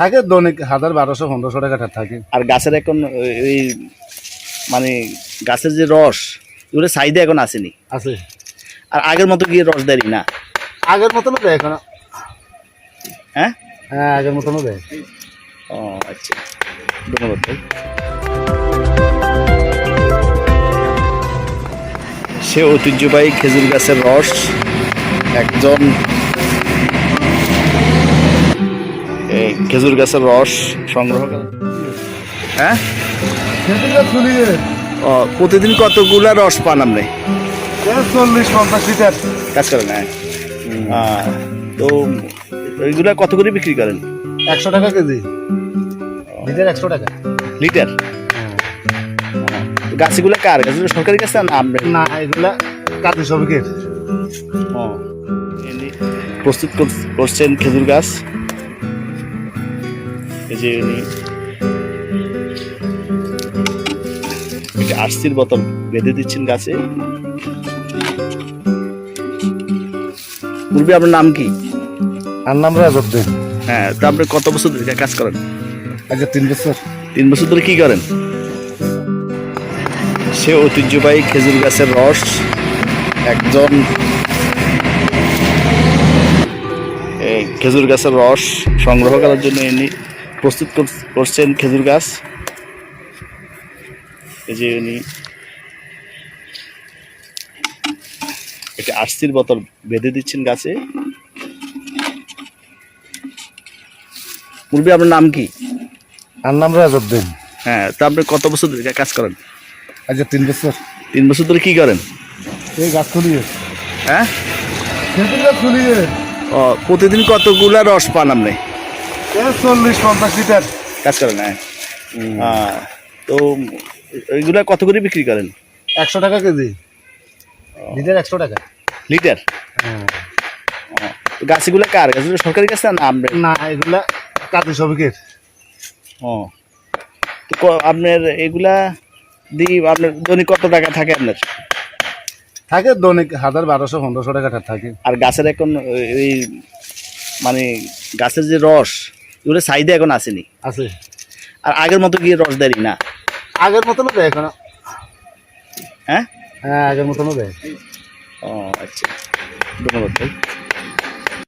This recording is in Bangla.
থাকে দৈনিক হাজার বারোশো পনেরোশো টাকাটা থাকে। আর গাছের এখন ওই মানে গাছের যে রস এগুলো চাহিদা এখন আসেনি। আছে। আর আগের মতো গিয়ে রস দেয়নি না? আগের মতনও দেয় এখন। হ্যাঁ? হ্যাঁ আগের মতনও দেয়। ও আচ্ছা। ধন্যবাদ ভাই। সে ঐতিহ্যবাহী খেজুর গাছের রস একজন খেজুর গাছের রস সংগ্রহ করে। হ্যাঁ? ও প্রতিদিন কতগুলা রস পান আপনি? চল্লিশ পঞ্চাশ লিটার। কাজ করেন হ্যাঁ। তো ওইগুলা কত করে বিক্রি করেন? একশো টাকা কেজি। লিটার একশো টাকা। লিটার? গাছগুলো কার? গাছগুলো সরকারি গাছ না আমরা না এগুলা কাজী শ্রমিকের। প্রস্তুত কর- করছেন খেজুর গাছ? এই যে আরসির বোতল বেঁধে দিচ্ছেন গাছে। পূর্বে আপনার নাম কি? আর নাম রাজউদ্দিন। হ্যাঁ তা আপনি কত বছর ধরে কাজ করেন? আগে তিন বছর। তিন বছর ধরে কি করেন? সে ঐতিহ্যবাহী খেজুর গাছের রস একজন খেজুর গাছের রস সংগ্রহ করার জন্য ইনি প্রস্তুত কর- করছেন খেজুর গাছ। এই যে উনি একটা আরসির বোতল বেঁধে দিচ্ছেন গাছে। পূর্বে আপনার নাম কি? আর নাম রাজউদ্দিন। হ্যাঁ তা আপনি কত বছর ধরে কাজ করেন? আচ্ছা তিন বছর। তিন বছর ধরে কি করেন? এই গাছ তুলিয়ে হ্যাঁ? খেজুর গাছ তুলিয়ে ও প্রতিদিন কতগুলা রস পান আপনি? চল্লিশ পঞ্চাশ লিটার। কাজ করেন হ্যাঁ। তো ওইগুলা কত করে বিক্রি করেন? একশো টাকা কেজি। লিটার একশো টাকা। লিটার? তো গাছগুলো কার? গাছগুলো সরকারি গাছ না আমরা না এগুলা কাজী শ্রমিকের ও তো আপনার এগুলা দিয়ে আপনার দৈনিক কত টাকা থাকে আপনার? থাকে দৈনিক হাজার বারোশো পনেরোশো টাকা থাকে। আর গাছের এখন ওই মানে গাছের যে রস এগুলো সাইডে এখন আসেনি। আছে। আর আগের মতো গিয়ে রস দেয় না। আগের মতনও দেয় এখন? হ্যাঁ? হ্যাঁ আগের মতনও দেয়। ও আচ্ছা। ধন্যবাদ ভাই।